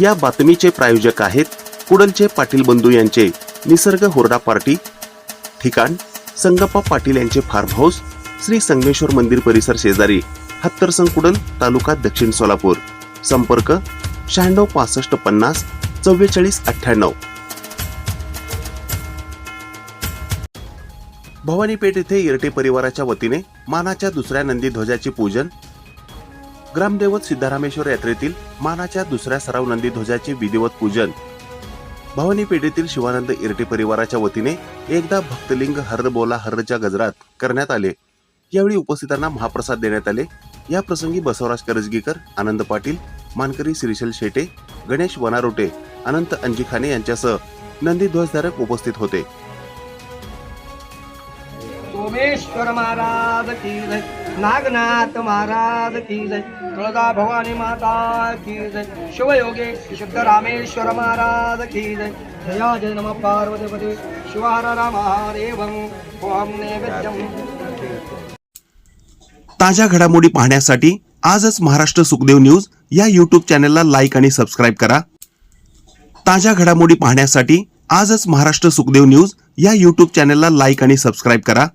या बातमीचे प्रायोजक आहेत कुडलचे पाटील बंधू यांचे निसर्ग होरडा पार्टी. ठिकाण संगप्पा पाटील यांचे फार्म हाऊस श्री संगमेश्वर मंदिर परिसर शेजारी हत्तरसंग कुडल तालुका दक्षिण सोलापूर. संपर्क शहाण्णव पासष्ट पन्नास चव्वेचाळीस अठ्ठ्याण्णव. भवानीपेठ येथे इरटे परिवाराच्या वतीने मानाच्या दुसऱ्या नंदी ध्वजाचे पूजन ग्रामदैवत सिद्धरामेश्वर यात्रेतील मानाच्या दुसऱ्या सराव नंदी ध्वजाचे विधिवत पूजन. भवानी पेठेतील शिवानंद इरटे परिवाराच्या वतीने एकदा भक्तलिंग हर बोला हरच्या गजरात करण्यात आले. यावेळी उपस्थितांना महाप्रसाद देण्यात आले. या प्रसंगी बसवराज करजगीकर आनंद पाटील मानकरी श्रीशैल शेटे गणेश वनारोटे अनंत अंजिखाने यांच्यासह नंदी ध्वजधारक उपस्थित होते. सोमेश्वर महाराज की जय नागनाथ महाराज की जय तुळजा भवानी माता की जय शिवयोगे शुद्ध रामेश्वर महाराज की जय जया जय नम पार्वतीपदे शिवार राम ओम नैवेद्यम। ताज्या घडामोडी पाहण्यासाठी आजच महाराष्ट्र सुखदेव न्यूज या यूट्यूब चॅनलला लाईक आणि सबस्क्राईब करा. ताज्या घडामोडी पाहण्यासाठी आजच महाराष्ट्र सुखदेव न्यूज या यूट्यूब चॅनलला लाईक आणि सबस्क्राईब करा.